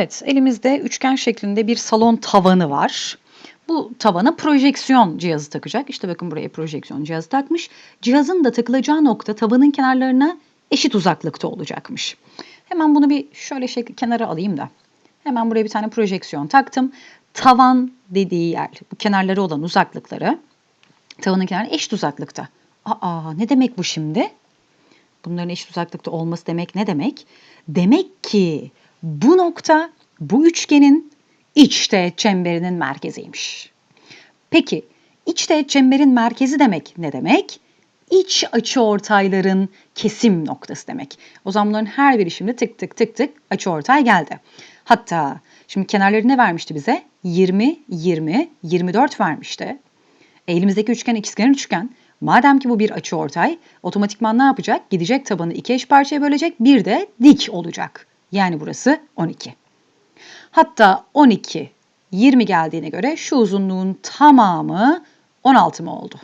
Evet, elimizde üçgen şeklinde bir salon tavanı var. Bu tavana projeksiyon cihazı takacak. İşte bakın buraya projeksiyon cihazı takmış. Cihazın da takılacağı nokta tavanın kenarlarına eşit uzaklıkta olacakmış. Hemen bunu bir şöyle şekli kenara alayım da. Hemen buraya bir tane projeksiyon taktım. Tavan dediği yer, bu kenarları olan uzaklıkları tavanın kenarı eşit uzaklıkta. Aa ne demek bu şimdi? Bunların eşit uzaklıkta olması demek ne demek? Demek ki bu nokta bu üçgenin iç teğet çemberinin merkeziymiş. Peki iç teğet çemberin merkezi demek ne demek? İç açıortayların kesim noktası demek. O zaman bunların her biri şimdi tık tık tık tık açıortay geldi. Hatta şimdi kenarları ne vermişti bize? 20, 20, 24 vermişti. Elimizdeki üçgen ikizkenar üçgen. Madem ki bu bir açıortay, otomatikman ne yapacak? Gidecek tabanı iki eş parçaya bölecek, bir de dik olacak. Yani burası 12. Hatta 12, 20 geldiğine göre şu uzunluğun tamamı 16 mı oldu?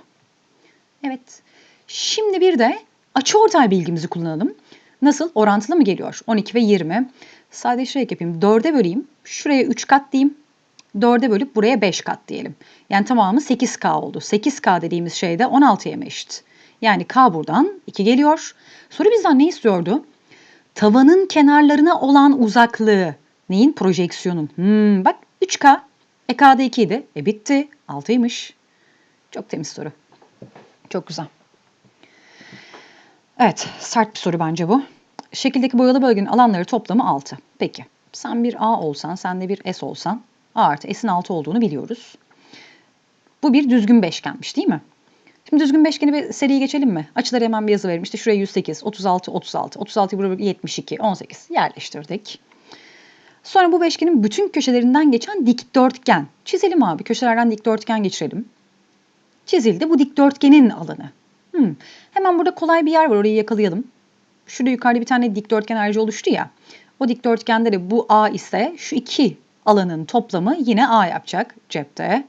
Evet. Şimdi bir de açıortay bilgimizi kullanalım. Nasıl? Orantılı mı geliyor? 12 ve 20. Sadece şey yapayım. 4'e böleyim. Şuraya 3 kat diyeyim. 4'e bölüp buraya 5 kat diyelim. Yani tamamı 8K oldu. 8K dediğimiz şey de 16'ya mı eşit? Yani K buradan 2 geliyor. Soru bizden ne istiyordu? Tavanın kenarlarına olan uzaklığı. Neyin? Projeksiyonun. Hmm, bak 3K. E K'da 2 idi. E bitti. 6'ymış. Çok temiz soru. Çok güzel. Evet, sert bir soru bence bu. Şekildeki boyalı bölgenin alanları toplamı 6. Peki, sen bir A olsan, sen de bir S olsan A artı S'in 6 olduğunu biliyoruz. Bu bir düzgün beşgenmiş değil mi? Şimdi düzgün beşgeni bir seriye geçelim mi? Açıları hemen bir yazı verim. İşte şuraya 108, 36, 36, 36 buraya 72, 18 yerleştirdik. Sonra bu beşgenin bütün köşelerinden geçen dikdörtgen. Çizelim abi. Köşelerden dikdörtgen geçirelim. Çizildi. Bu dikdörtgenin alanı. Hmm. Hemen burada kolay bir yer var. Orayı yakalayalım. Şurada yukarıda bir tane dikdörtgen ayrıca oluştu ya. O dikdörtgende de bu A ise şu iki alanın toplamı yine A yapacak cepte.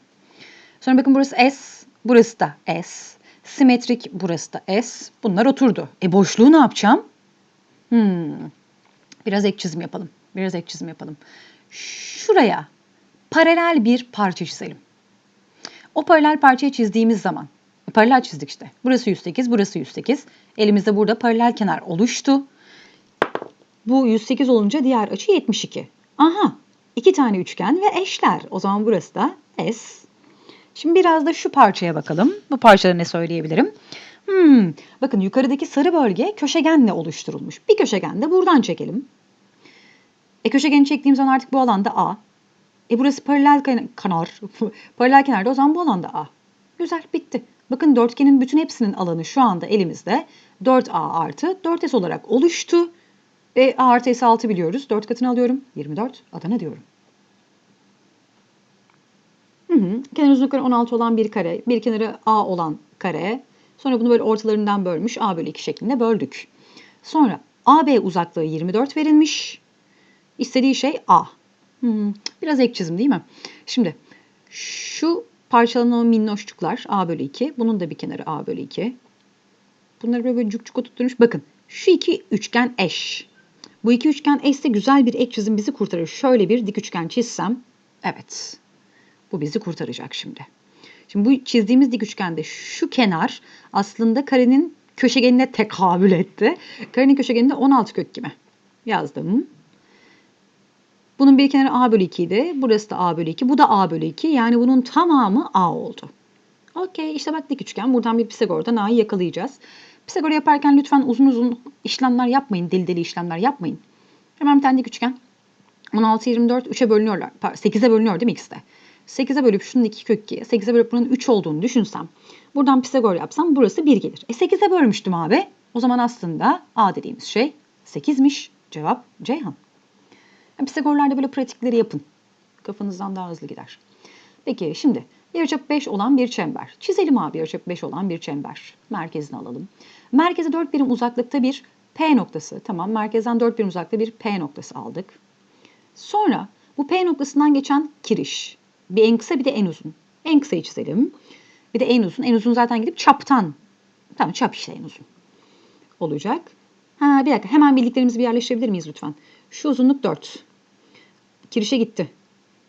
Sonra bakın burası S, burası da S. Simetrik burası da S. Bunlar oturdu. E boşluğu ne yapacağım? Hmm. Biraz ek çizim yapalım. Biraz ek çizim yapalım. Şuraya paralel bir parça çizelim. O paralel parçayı çizdiğimiz zaman, paralel çizdik işte. Burası 108, burası 108. Elimizde burada paralel kenar oluştu. Bu 108 olunca diğer açı 72. Aha, iki tane üçgen ve eşler. O zaman burası da S. Şimdi biraz da şu parçaya bakalım. Bu parçada ne söyleyebilirim? Hmm, bakın yukarıdaki sarı bölge köşegenle oluşturulmuş. Bir köşegen de buradan çekelim. E köşegeni çektiğim zaman artık bu alanda A. E burası paralel kenar. paralel kenarda o zaman bu alanda A. Güzel bitti. Bakın dörtgenin bütün hepsinin alanı şu anda elimizde 4A artı 4S olarak oluştu. Ve A artı S 6 biliyoruz. 4 katını alıyorum. 24 Adana diyorum. Hı. Kenar uzunlukları 16 olan bir kare. Bir kenarı A olan kare. Sonra bunu böyle ortalarından bölmüş. A bölü 2 şeklinde böldük. Sonra AB uzaklığı 24 verilmiş. İstediği şey A. Hmm, biraz ek çizim değil mi? Şimdi şu parçalanan minnoşçuklar A bölü 2. Bunun da bir kenarı A bölü 2. Bunları böyle, böyle cuk cuk oturtmuş. Bakın şu iki üçgen eş. Bu iki üçgen eşse güzel bir ek çizim bizi kurtarır. Şöyle bir dik üçgen çizsem. Evet. Bu bizi kurtaracak şimdi. Şimdi bu çizdiğimiz dik üçgende şu kenar aslında karenin köşegenine tekabül etti. Karenin köşegeninde 16 kök gibi. Yazdım. Bunun bir kenarı a bölü 2 idi. Burası da a bölü 2. Bu da a bölü 2. Yani bunun tamamı a oldu. Okey işte bak dik üçgen. Buradan bir Pisagor'dan a'yı yakalayacağız. Pisagor yaparken lütfen uzun uzun işlemler yapmayın. Deli deli işlemler yapmayın. Hemen bir tane dik üçgen. 16, 24, 3'e bölünüyorlar. 8'e bölünüyor değil mi ikisi de? 8'e bölüp şunun 2 kök 2'ye, 8'e bölüp bunun 3 olduğunu düşünsem, buradan Pisagor yapsam burası 1 gelir. E 8'e bölmüştüm abi. O zaman aslında A dediğimiz şey 8'miş. Cevap Ceyhan. Yani Pisagorlarda böyle pratikleri yapın. Kafanızdan daha hızlı gider. Peki şimdi yarıçapı 5 olan bir çember. Çizelim abi yarıçapı 5 olan bir çember. Merkezini alalım. Merkeze 4 birim uzaklıkta bir P noktası. Tamam merkezden 4 birim uzaklıkta bir P noktası aldık. Sonra bu P noktasından geçen kiriş. Bir en kısa bir de en uzun. En kısayı çizelim. Bir de en uzun. En uzun zaten gidip çaptan. Tamam çap işte en uzun. Olacak. Ha bir dakika hemen bildiklerimizi bir yerleştirebilir miyiz lütfen? Şu uzunluk 4. kirişe gitti.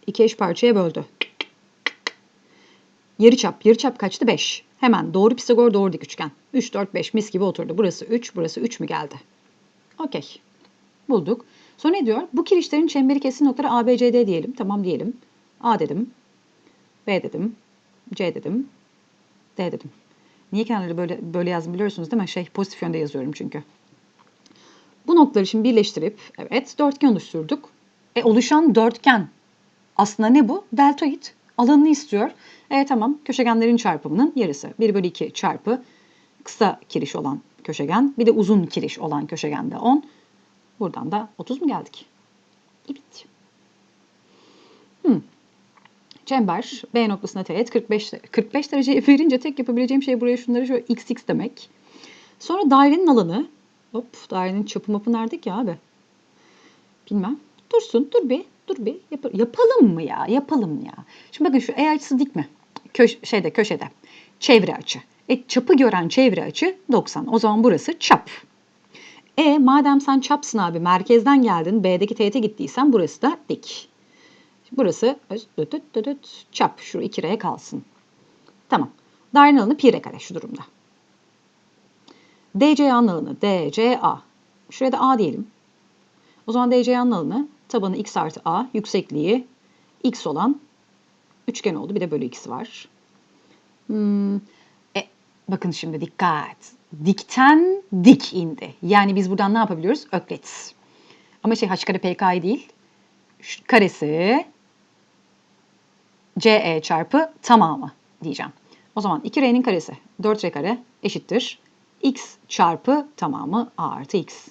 İki eş parçaya böldü. Yarıçap. Yarıçap kaçtı? 5. Hemen doğru Pisagor doğru dik üçgen. 3, 4, 5 mis gibi oturdu. Burası 3, burası 3 mü geldi? Okey. Bulduk. Sonra ne diyor? Bu kirişlerin çemberi kesin noktaları A, B, C, D diyelim. Tamam diyelim. A dedim. B dedim. C dedim. D dedim. Niye kenarları böyle böyle yazdım biliyorsunuz değil mi? Şey pozitif yönde yazıyorum çünkü. Bu noktaları şimdi birleştirip evet dörtgen oluşturduk. E oluşan dörtgen aslında ne bu? Deltoid. Alanını istiyor. E tamam köşegenlerin çarpımının yarısı. 1 bölü 2 çarpı kısa kiriş olan köşegen. Bir de uzun kiriş olan köşegende 10. Buradan da 30 mu geldik? Evet. Hmm. Çember B noktasına teğet 45 45 derece verince tek yapabileceğim şey buraya şunları şöyle x x demek. Sonra dairenin alanı. Hop dairenin çapı mapı nerede ki abi? Bilmem. Dursun dur bir dur bir Yap yapalım mı ya yapalım ya. Şimdi bakın şu E açısı dik mi? Köş şeyde köşede. Çevre açı. E çapı gören çevre açı 90. O zaman burası çap. E madem sen çapsın abi merkezden geldin B'deki teğete gittiysen burası da dik. Burası düt düt düt düt, çap. Şu 2R kalsın. Tamam. Dairenin alanı pi r kare şu durumda. DCA'nın alanı DCA. Şuraya da A diyelim. O zaman DCA'nın alanı tabanı x artı A, yüksekliği x olan üçgen oldu. Bir de bölü x'i var. Hmm, e, bakın şimdi dikkat. Dikten dik indi. Yani biz buradan ne yapabiliyoruz? Öklit. Ama şey h kare pk değil. Şu karesi CE çarpı tamamı diyeceğim. O zaman 2R'nin karesi 4R kare eşittir. X çarpı tamamı A artı X.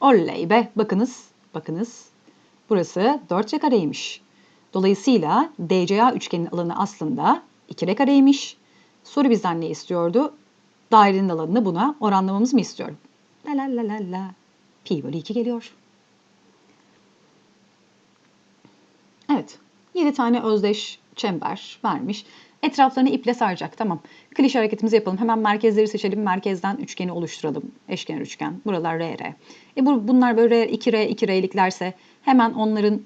Oley be bakınız bakınız burası 4R kareymiş. Dolayısıyla DCA üçgenin alanı aslında 2R kareymiş. Soru bizden ne istiyordu? Dairenin alanını buna oranlamamız mı istiyor? La la la la la. Pi bölü 2 geliyor. Evet. 7 tane özdeş çember vermiş. Etraflarını iple saracak. Tamam. Klişe hareketimizi yapalım. Hemen merkezleri seçelim. Merkezden üçgeni oluşturalım. Eşkenar üçgen. Buralar R, R. E bu, bunlar böyle 2R, 2R'liklerse hemen onların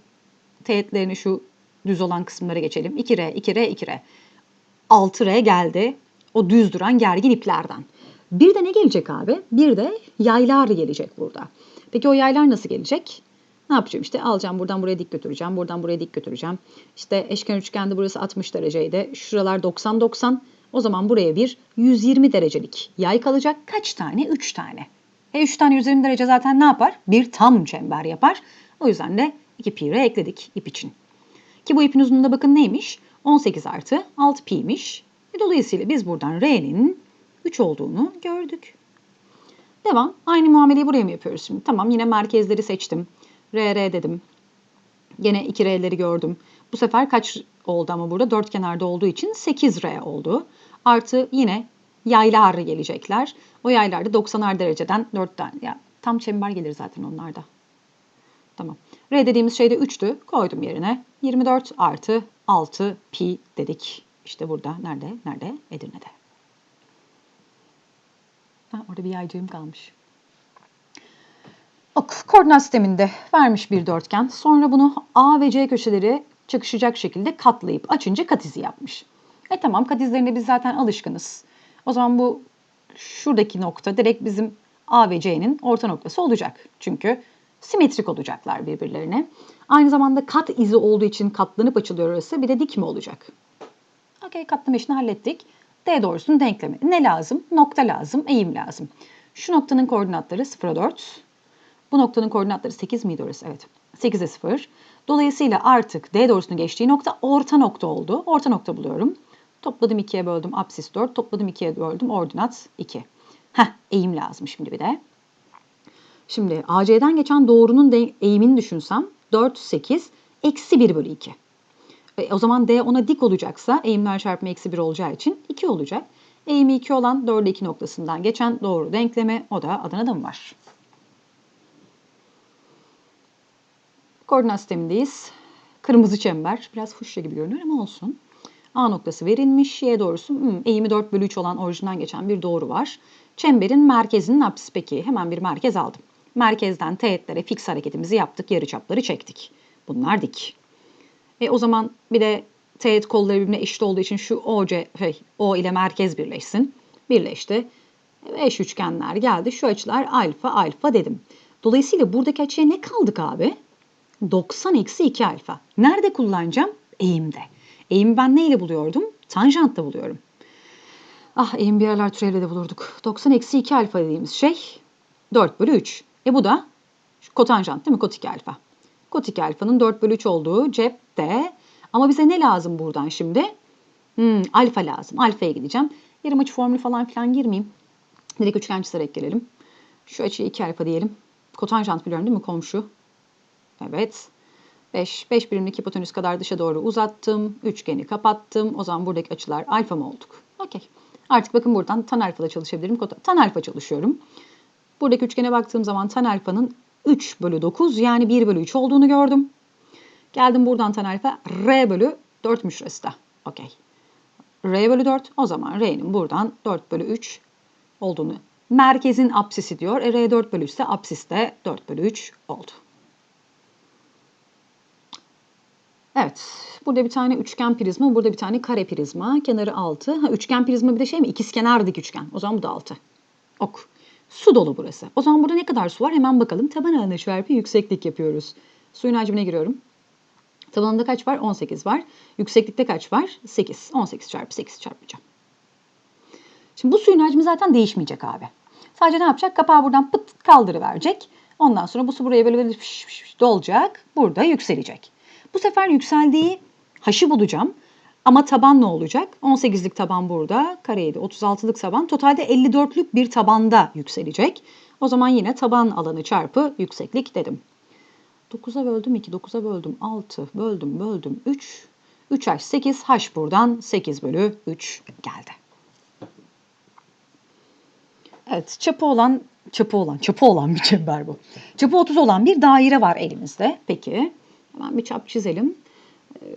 teğetlerini şu düz olan kısımlara geçelim. 2R, 2R, 2R. 6R geldi. O düz duran gergin iplerden. Bir de ne gelecek abi? Bir de yaylar gelecek burada. Peki o yaylar nasıl gelecek? Ne yapacağım işte alacağım buradan buraya dik götüreceğim. Buradan buraya dik götüreceğim. İşte eşkenar üçgende burası 60 dereceydi. Şuralar 90-90. O zaman buraya bir 120 derecelik yay kalacak. Kaç tane? 3 tane. E 3 tane 120 derece zaten ne yapar? Bir tam çember yapar. O yüzden de 2 pi r ekledik ip için. Ki bu ipin uzunluğunda bakın neymiş? 18 artı 6 pi'ymiş. E dolayısıyla biz buradan r'nin 3 olduğunu gördük. Devam. Aynı muameleyi buraya mı yapıyoruz şimdi? Tamam yine merkezleri seçtim. RR dedim. Gene 2 R'leri gördüm. Bu sefer kaç oldu ama burada? Dört kenarda olduğu için 8 R oldu. Artı yine yaylar gelecekler. O yaylar da 90'ar dereceden 4 tane. Ya, tam çember gelir zaten onlarda. Tamam. R dediğimiz şey de 3'tü. Koydum yerine. 24 artı 6 pi dedik. İşte burada. Nerede? Nerede? Edirne'de. Ha, orada bir yaycığım kalmış. Koordinat sisteminde vermiş bir dörtgen. Sonra bunu A ve C köşeleri çakışacak şekilde katlayıp açınca kat izi yapmış. E tamam kat izlerine biz zaten alışkınız. O zaman bu şuradaki nokta direkt bizim A ve C'nin orta noktası olacak. Çünkü simetrik olacaklar birbirlerine. Aynı zamanda kat izi olduğu için katlanıp açılıyor orası. Bir de dik mi olacak? Okey katlama işini hallettik. D doğrusunun denklemi. Ne lazım? Nokta lazım, eğim lazım. Şu noktanın koordinatları 0'a 4, bu noktanın koordinatları 8 miydi orası? Evet. 8'e 0. Dolayısıyla artık D doğrusunu geçtiği nokta orta nokta oldu. Orta nokta buluyorum. Topladım 2'ye böldüm apsis 4. Topladım 2'ye böldüm ordinat 2. Heh eğim lazım şimdi bir de. Şimdi AC'den geçen doğrunun eğimini düşünsem 4, 8, eksi 1 bölü 2. E, o zaman D ona dik olacaksa eğimler çarpımı eksi 1 olacağı için 2 olacak. Eğimi 2 olan 4 2 noktasından geçen doğru denklemi o da Adana'da mı var? Koordinat sistemindeyiz. Kırmızı çember. Biraz fuşya gibi görünüyor ama olsun. A noktası verilmiş. Y doğrusu hmm, eğimi 4 bölü 3 olan orijinden geçen bir doğru var. Çemberin merkezinin apsisi peki. Hemen bir merkez aldım. Merkezden teğetlere fix hareketimizi yaptık. Yarıçapları çektik. Bunlar dik. E o zaman bir de teğet kolları birbirine eşit olduğu için şu OC, şey, O ile merkez birleşsin. Birleşti. Eş üçgenler geldi. Şu açılar alfa alfa dedim. Dolayısıyla buradaki açıya ne kaldık abi? 90 eksi 2 alfa. Nerede kullanacağım? Eğimde. Eğimi ben neyle buluyordum? Tanjantla buluyorum. Ah eğim bir aralar türevle de bulurduk. 90 eksi 2 alfa dediğimiz şey 4 bölü 3. E bu da kotanjant değil mi? Kot 2 alfa. Kot 2 alfanın 4 bölü 3 olduğu cepte. Ama bize ne lazım buradan şimdi? Hmm, alfa lazım. Alfaya gideceğim. Yarım açı formülü falan filan girmeyeyim. Direkt üçgen çizerek gelelim. Şu açıya 2 alfa diyelim. Kotanjant biliyorum değil mi komşu? Evet. 5, 5 birimlik hipotenüs kadar dışa doğru uzattım. Üçgeni kapattım. O zaman buradaki açılar alfa mı olduk? Okey. Artık bakın buradan tan alfada çalışabilirim. Tan alfa çalışıyorum. Buradaki üçgene baktığım zaman tan alfanın 3 bölü 9 yani 1 bölü 3 olduğunu gördüm. Geldim buradan tan alfa r bölü 4'müş şurası da. Okey. r bölü 4 o zaman r'nin buradan 4 bölü 3 olduğunu. Merkezin apsisi diyor. E, r 4 bölü 3 ise apsis de 4 bölü 3 oldu. Evet. Burada bir tane üçgen prizma, burada bir tane kare prizma. Kenarı 6. Ha, üçgen prizma bir de şey mi? İkizkenar dik üçgen. O zaman bu da 6. Ok. Su dolu burası. O zaman burada ne kadar su var? Hemen bakalım. Taban alanı çarpı yükseklik yapıyoruz. Suyun hacmine giriyorum. Tabanında kaç var? 18 var. Yükseklikte kaç var? 8. 18 çarpı 8 çarpacağım. Şimdi bu suyun hacmi zaten değişmeyecek abi. Sadece ne yapacak? Kapağı buradan pıt kaldırıverecek. Ondan sonra bu su buraya böyle, böyle dolacak. Burada yükselecek. Bu sefer yükseldiği haşı bulacağım. Ama taban ne olacak? 18'lik taban burada. Kareydi 36'lık taban. Totalde 54'lük bir tabanda yükselecek. O zaman yine taban alanı çarpı yükseklik dedim. 9'a böldüm 2, 9'a böldüm 6, böldüm böldüm 3. 3 h 8, h buradan 8 bölü 3 geldi. Evet, çapı olan, çapı olan, çapı olan bir çember bu. Çapı 30 olan bir daire var elimizde. Peki, hemen bir çap çizelim.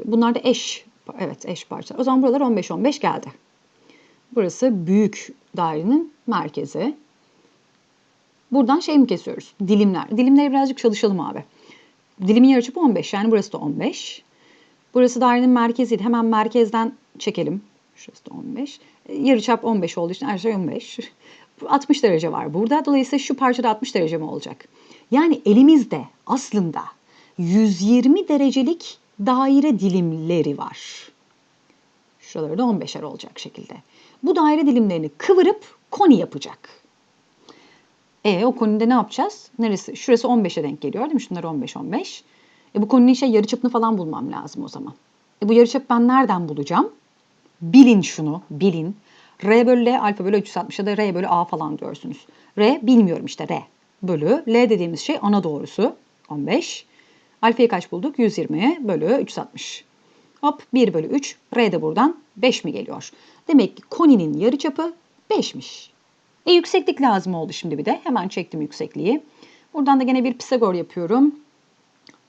Bunlar da eş, evet eş parçalar. O zaman buralar 15-15 geldi. Burası büyük dairenin merkezi. Buradan şey mi kesiyoruz? Dilimler. Dilimleri birazcık çalışalım abi. Dilimin yarıçapı 15 yani burası da 15. Burası dairenin merkeziydi. Hemen merkezden çekelim. Şurası da 15. Yarıçap 15 olduğu için her şey 15. 60 derece var burada. Dolayısıyla şu parçada 60 derece mi olacak? Yani elimizde aslında 120 derecelik daire dilimleri var. Şuraları da 15'er olacak şekilde. Bu daire dilimlerini kıvırıp koni yapacak. E o konide ne yapacağız? Neresi? Şurası 15'e denk geliyor değil mi? Şunlar 15 15. E bu koninin şey yarıçapını falan bulmam lazım o zaman. E bu yarıçapı ben nereden bulacağım? Bilin şunu, bilin. R bölü L alfa bölü 360 ya da R bölü A falan diyorsunuz. R bilmiyorum işte R bölü L dediğimiz şey ana doğrusu 15. Alfayı kaç bulduk? 120 bölü 360. Hop 1 bölü 3. R de buradan 5 mi geliyor? Demek ki koninin yarıçapı 5'miş. E yükseklik lazım oldu şimdi bir de. Hemen çektim yüksekliği. Buradan da gene bir Pisagor yapıyorum.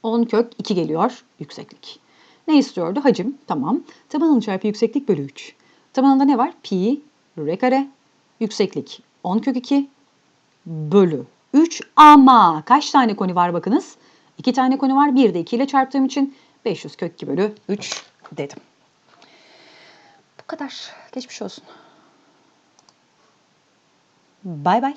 10 kök 2 geliyor yükseklik. Ne istiyordu? Hacim. Tamam. Tabanın çarpı yükseklik bölü 3. Tabanında ne var? Pi r kare. Yükseklik 10 kök 2 bölü 3 ama kaç tane koni var bakınız? 2 tane koni var. Bir de 2 ile çarptığım için 500 kök 2 bölü 3 dedim. Bu kadar. Geçmiş olsun. Bay bay.